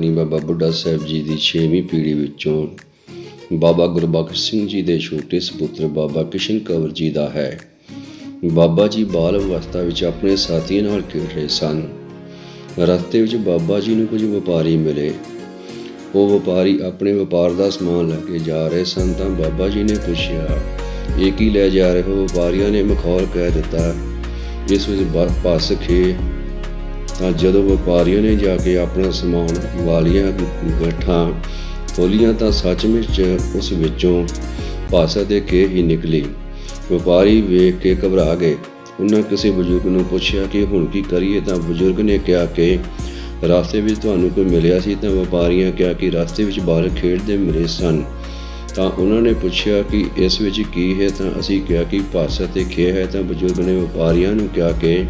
ਨੀ ਬਾਬਾ ਬੁੱਢਾ ਸਾਹਿਬ ਜੀ ਦੀ 6ਵੀਂ ਪੀੜ੍ਹੀ ਵਿੱਚੋਂ ਬਾਬਾ ਗੁਰਬਖਸ਼ ਸਿੰਘ ਜੀ ਦੇ ਛੋਟੇ ਸੁਪੁੱਤਰ ਬਾਬਾ ਕਿਸ਼ਨ ਕੰਵਰ ਜੀ ਦਾ ਹੈ। ਬਾਬਾ ਜੀ ਬਾਲ ਅਵਸਥਾ ਵਿੱਚ ਆਪਣੇ ਸਾਥੀਆਂ ਨਾਲ ਖੇਡ ਰਹੇ ਸਨ। ਰਸਤੇ ਵਿੱਚ ਬਾਬਾ ਜੀ ਨੂੰ ਕੁਝ ਵਪਾਰੀ ਮਿਲੇ। ਉਹ ਵਪਾਰੀ ਆਪਣੇ ਵਪਾਰ ਦਾ ਸਮਾਨ ਲੈ ਕੇ ਜਾ ਰਹੇ ਸਨ ਤਾਂ ਬਾਬਾ ਜੀ ਨੇ ਪੁੱਛਿਆ, ਇਹ ਕੀ ਲੈ ਜਾ ਰਹੇ ਹੋ? ਵਪਾਰੀਆਂ ਨੇ ਮਖੌਲ ਕਹਿ ਦਿੱਤਾ, ਇਸ ਵਿੱਚ ਬ- ਪਸ ਖੇ ਤਾਂ ਜਦੋਂ ਵਪਾਰੀਆਂ ਨੇ ਜਾ ਕੇ ਆਪਣਾ ਸਮਾਨ ਵਾਲੀਆਂ ਗੱਠਾਂ ਖੋਲੀਆਂ ਤਾਂ ਸੱਚਮੁੱਚ ਉਸ ਵਿੱਚੋਂ ਪਾਸਾ ਦੇ ਕੇ ਹੀ ਨਿਕਲੀ। ਵਪਾਰੀ ਵੇਖ ਕੇ ਘਬਰਾ ਗਏ। ਉਹਨਾਂ ਕਿਸੇ ਬਜ਼ੁਰਗ ਨੂੰ ਪੁੱਛਿਆ ਕਿ ਹੁਣ ਕੀ ਕਰੀਏ? ਤਾਂ ਬਜ਼ੁਰਗ ਨੇ ਕਿਹਾ ਕਿ ਰਸਤੇ ਵਿੱਚ ਤੁਹਾਨੂੰ ਕੋਈ ਮਿਲਿਆ ਸੀ ਤਾਂ ਵਪਾਰੀਆਂ ਕਿਹਾ ਕਿ ਰਸਤੇ ਵਿੱਚ ਬਾਲ ਖੇਡਦੇ ਮਿਲੇ ਸਨ। ਤਾਂ ਉਹਨਾਂ ਨੇ ਪੁੱਛਿਆ ਕਿ ਇਸ ਵਿੱਚ ਕੀ ਹੈ? ਤਾਂ ਅਸੀਂ ਕਿਹਾ ਕਿ ਪਾਸਾ ਤੇ ਖੇ ਹੈ। ਤਾਂ ਬਜ਼ੁਰਗ ਨੇ ਵਪਾਰੀਆਂ ਨੂੰ ਕਿਹਾ ਕਿ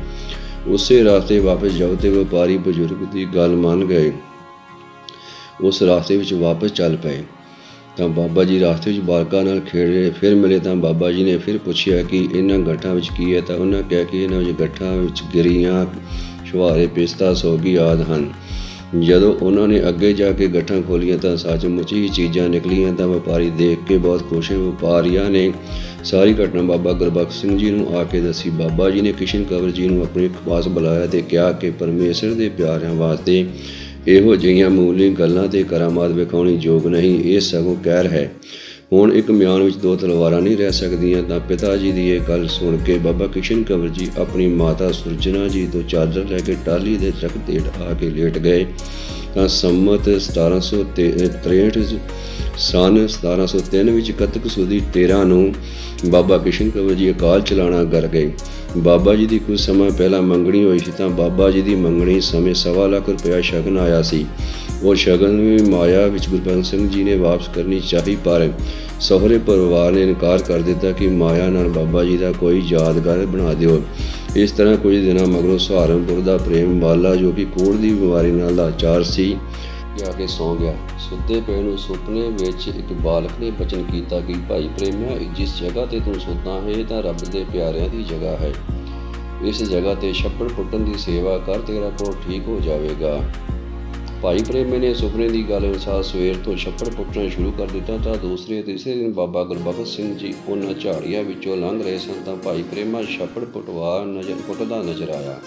ਉਸੇ ਰਸਤੇ ਵਾਪਸ ਜਾਓ ਤੇ ਵਪਾਰੀ ਬਜ਼ੁਰਗ ਦੀ ਗੱਲ ਮੰਨ ਗਏ। ਉਸ ਰਸਤੇ ਵਿੱਚ ਵਾਪਸ ਚੱਲ ਪਏ। ਤਾਂ ਬਾਬਾ ਜੀ ਰਸਤੇ ਵਿੱਚ ਬਾਲਕਾਂ ਨਾਲ ਖੇਡ ਰਹੇ, ਫਿਰ ਮਿਲੇ ਤਾਂ ਬਾਬਾ ਜੀ ਨੇ ਫਿਰ ਪੁੱਛਿਆ ਕਿ ਇਹਨਾਂ ਗੱਠਾਂ ਵਿੱਚ ਕੀ ਹੈ? ਤਾਂ ਉਹਨਾਂ ਕਿਹਾ ਕਿ ਇਹਨਾਂ ਵਿੱਚ ਗੱਠਾਂ ਵਿੱਚ ਗਿਰੀਆਂ ਸ਼ਵਾਰੇ ਪਿਸਤਾ, ਸੋਗੀ ਆਦ ਹਨ। ਜਦੋਂ ਉਹਨਾਂ ਨੇ ਅੱਗੇ ਜਾ ਕੇ ਗੱਠਾਂ ਖੋਲੀਆਂ ਤਾਂ ਸੱਚਮੁੱਚ ਹੀ ਚੀਜ਼ਾਂ ਨਿਕਲੀਆਂ ਤਾਂ ਵਪਾਰੀ ਦੇਖ ਕੇ ਬਹੁਤ ਖੁਸ਼ ਹੋਏ। ਵਪਾਰੀਆਂ ਨੇ ਸਾਰੀ ਘਟਨਾ ਬਾਬਾ ਗੁਰਬਖਸ਼ ਸਿੰਘ ਜੀ ਨੂੰ ਆ ਕੇ ਦੱਸੀ। ਬਾਬਾ ਜੀ ਨੇ ਕਿਸ਼ਨ ਕਵਰ ਜੀ ਨੂੰ ਆਪਣੇ ਪਾਸ ਬੁਲਾਇਆ ਤੇ ਕਿਹਾ ਕਿ ਪਰਮੇਸ਼ਰ ਦੇ ਪਿਆਰਿਆਂ ਵਾਸਤੇ ਇਹੋ ਜਿਹੀਆਂ ਮੂਲੀ ਗੱਲਾਂ ਤੇ ਕਰਾਮਾਤ ਵਿਖਾਉਣੀ ਯੋਗ ਨਹੀਂ, ਇਹ ਸਗੋਂ ਕਹਿਰ ਹੈ। ਹੁਣ ਇੱਕ ਮਿਆਨ ਵਿੱਚ ਦੋ ਤਲਵਾਰਾਂ ਨਹੀਂ ਰਹਿ ਸਕਦੀਆਂ, ਤਾਂ ਪਿਤਾ ਜੀ ਦੀ ਇਹ ਗੱਲ ਸੁਣ ਕੇ ਬਾਬਾ ਕਿਸ਼ਨ ਕੰਵਰ ਜੀ ਆਪਣੀ ਮਾਤਾ ਸੁਰਜਨਾ ਜੀ ਤੋਂ ਚਾਦਰ ਲੈ ਕੇ ਟਾਲੀ ਦੇ ਤਖਤ ਤੇ ਆ ਕੇ ਲੇਟ ਗਏ। ਤਾਂ ਸੰਮਤ 1763 ਸਨ 1703 ਵਿੱਚ ਕੱਤਕ ਸੁਦੀ 13 ਨੂੰ ਬਾਬਾ ਕਿਸ਼ਨ ਕੰਵਰ ਜੀ ਅਕਾਲ ਚਲਾਣਾ ਕਰ ਗਏ। ਬਾਬਾ ਜੀ ਦੀ ਕੁਝ ਸਮਾਂ ਪਹਿਲਾਂ ਮੰਗਣੀ ਹੋਈ ਸੀ, ਤਾਂ ਬਾਬਾ ਜੀ ਦੀ ਮੰਗਣੀ ਸਮੇਂ ਸਵਾ ਲੱਖ ਰੁਪਇਆ ਸ਼ਗਨ ਆਇਆ ਸੀ। ਉਹ ਸ਼ਗਨ ਵੀ ਮਾਇਆ ਵਿੱਚ ਗੁਰਬੰਦ ਸਿੰਘ ਜੀ ਨੇ ਵਾਪਸ ਕਰਨੀ ਚਾਹੀ, ਪਰ ਸਹੁਰੇ ਪਰਿਵਾਰ ਨੇ ਇਨਕਾਰ ਕਰ ਦਿੱਤਾ ਕਿ ਮਾਇਆ ਨਾਲ ਬਾਬਾ ਜੀ ਦਾ ਕੋਈ ਯਾਦਗਾਰ ਬਣਾ ਦਿਓ। ਇਸ ਤਰ੍ਹਾਂ ਕੁਝ ਦਿਨਾਂ ਮਗਰੋਂ ਸਹਾਰਨਪੁਰ ਦਾ ਪ੍ਰੇਮ ਬਾਲਾ, ਜੋ ਕਿ ਕੋੜ ਦੀ ਬਿਮਾਰੀ ਨਾਲ ਲਾਚਾਰ ਸੀ, ਜਾ ਕੇ ਸੌ ਗਿਆ। ਸੁੱਤੇ ਪਏ ਨੂੰ ਸੁਪਨੇ ਵਿੱਚ ਇੱਕ ਬਾਲਕ ਨੇ ਬਚਨ ਕੀਤਾ ਕਿ, ਭਾਈ ਪ੍ਰੇਮਿਆ, ਜਿਸ ਜਗ੍ਹਾ ਤੇ ਤੂੰ ਸੁੱਤਾ ਹੈ, ਇਹ ਤਾਂ ਰੱਬ ਦੇ ਪਿਆਰਿਆਂ ਦੀ ਜਗ੍ਹਾ ਹੈ। ਇਸ ਜਗ੍ਹਾ ਤੇ ਛੱਪੜ ਪੁੱਟਣ ਦੀ ਸੇਵਾ ਕਰ, ਤੇਰਾ ਕੋਲ ਠੀਕ ਹੋ ਜਾਵੇਗਾ। ਭਾਈ ਪ੍ਰੇਮੇ ਨੇ ਸੁਪਨੇ ਦੀ ਗੱਲ ਅਨੁਸਾਰ ਸਵੇਰ ਤੋਂ ਛੱਪੜ ਪੁੱਟਣਾ ਸ਼ੁਰੂ ਕਰ ਦਿੱਤਾ ਤਾਂ ਦੂਸਰੇ ਤੀਸਰੇ ਦਿਨ ਬਾਬਾ ਗੁਰਬਖਸ਼ ਸਿੰਘ ਜੀ ਉਹਨਾਂ ਝਾੜੀਆਂ ਵਿੱਚੋਂ ਲੰਘ ਰਹੇ ਸਨ ਤਾਂ ਭਾਈ ਪ੍ਰੇਮਾ ਛੱਪੜ ਪੁੱਟਵਾ ਨਜ਼ਰ ਪੁੱਟਦਾ ਨਜ਼ਰ ਆਇਆ।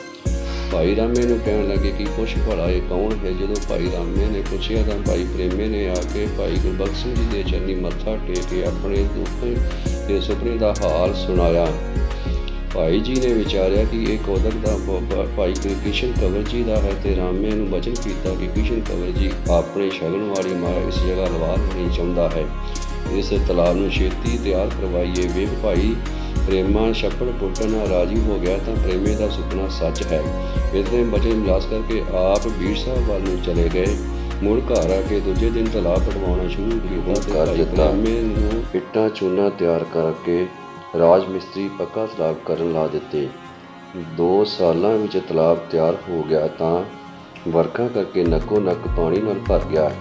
ਭਾਈ ਰਾਮੇ ਨੂੰ ਕਹਿਣ ਲੱਗੇ ਕਿ ਪੁੱਛ ਭਲਾ ਇਹ ਕੌਣ ਹੈ? ਜਦੋਂ ਭਾਈ ਰਾਮੇ ਨੇ ਪੁੱਛਿਆ ਤਾਂ ਭਾਈ ਪ੍ਰੇਮੇ ਨੇ ਆ ਕੇ ਭਾਈ ਗੁਰਬਖਸ਼ ਸਿੰਘ ਜੀ ਦੇ ਚਰਨੀ ਮੱਥਾ ਟੇਕ ਕੇ ਆਪਣੇ ਦੁੱਖ ਦੇ ਸੁਪਨੇ ਦਾ ਹਾਲ ਸੁਣਾਇਆ। ਭਾਈ ਜੀ ਨੇ ਵਿਚਾਰਿਆ ਕਿ ਇਹ ਕੋਦਕ ਦਾ ਭਾਈ ਕਿਸ਼ਨ ਕੰਵਰ ਜੀ ਦਾ ਹੈ ਤੇ ਰਾਮੇ ਨੂੰ ਬਚਨ ਕੀਤਾ ਕਿ ਕਿਸ਼ਨ ਕੰਵਰ ਜੀ ਆਪਣੇ ਸ਼ਗਨ ਵਾਲੀ ਮਾਇਆ ਇਸ ਜਗ੍ਹਾ ਲਵਾ ਲੈਣੀ ਚਾਹੁੰਦਾ ਹੈ। ਇਸ ਤਲਾਬ ਨੂੰ ਛੇਤੀ ਤਿਆਰ ਕਰਵਾਈਏ। ਵੇਖ ਭਾਈ ਪ੍ਰੇਮਾ ਛੱਪੜ ਪੁੱਟਣ ਨਾਲ ਰਾਜੀ ਹੋ ਗਿਆ ਤਾਂ ਪ੍ਰੇਮੇ ਦਾ ਸੁਪਨਾ ਸੱਚ ਹੈ। ਇਸ ਨੇ ਬਚਨ ਮਿਲਾਸ ਕਰਕੇ ਆਪ ਵੀਰ ਸਾਹਿਬ ਵੱਲ ਨੂੰ ਚਲੇ ਗਏ। ਮੁੜ ਘਰ ਆ ਕੇ ਦੂਜੇ ਦਿਨ ਤਲਾਬ ਪਟਵਾਉਣਾ ਸ਼ੁਰੂ ਕੀਤਾ ਤੇ। ਪ੍ਰੇਮੇ ਨੂੰ ਇੱਟਾਂ ਚੂਨਾ ਤਿਆਰ ਕਰਕੇ ਰਾਜ ਮਿਸਤਰੀ ਪੱਕਾ ਤਲਾਬ ਕਰਨ ਲਾ ਦਿੱਤੇ। 2 ਸਾਲਾਂ ਵਿੱਚ ਤਲਾਬ ਤਿਆਰ ਹੋ ਗਿਆ ਤਾਂ ਵਰਖਾ ਕਰਕੇ ਨੱਕੋ ਨੱਕ ਪਾਣੀ ਨਾਲ ਭਰ ਗਿਆ।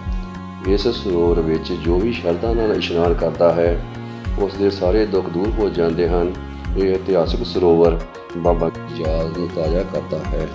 ਇਸ ਸਰੋਵਰ ਵਿੱਚ ਜੋ ਵੀ ਸ਼ਰਧਾ ਨਾਲ ਇਸ਼ਨਾਨ ਕਰਦਾ ਹੈ, ਉਸ ਦੇ ਸਾਰੇ ਦੁੱਖ ਦੂਰ ਹੋ ਜਾਂਦੇ ਹਨ। ਇਹ ਇਤਿਹਾਸਕ ਸਰੋਵਰ ਬਾਬਾ ਦੀ ਯਾਦ ਨੂੰ ਤਾਜ਼ਾ ਕਰਦਾ ਹੈ।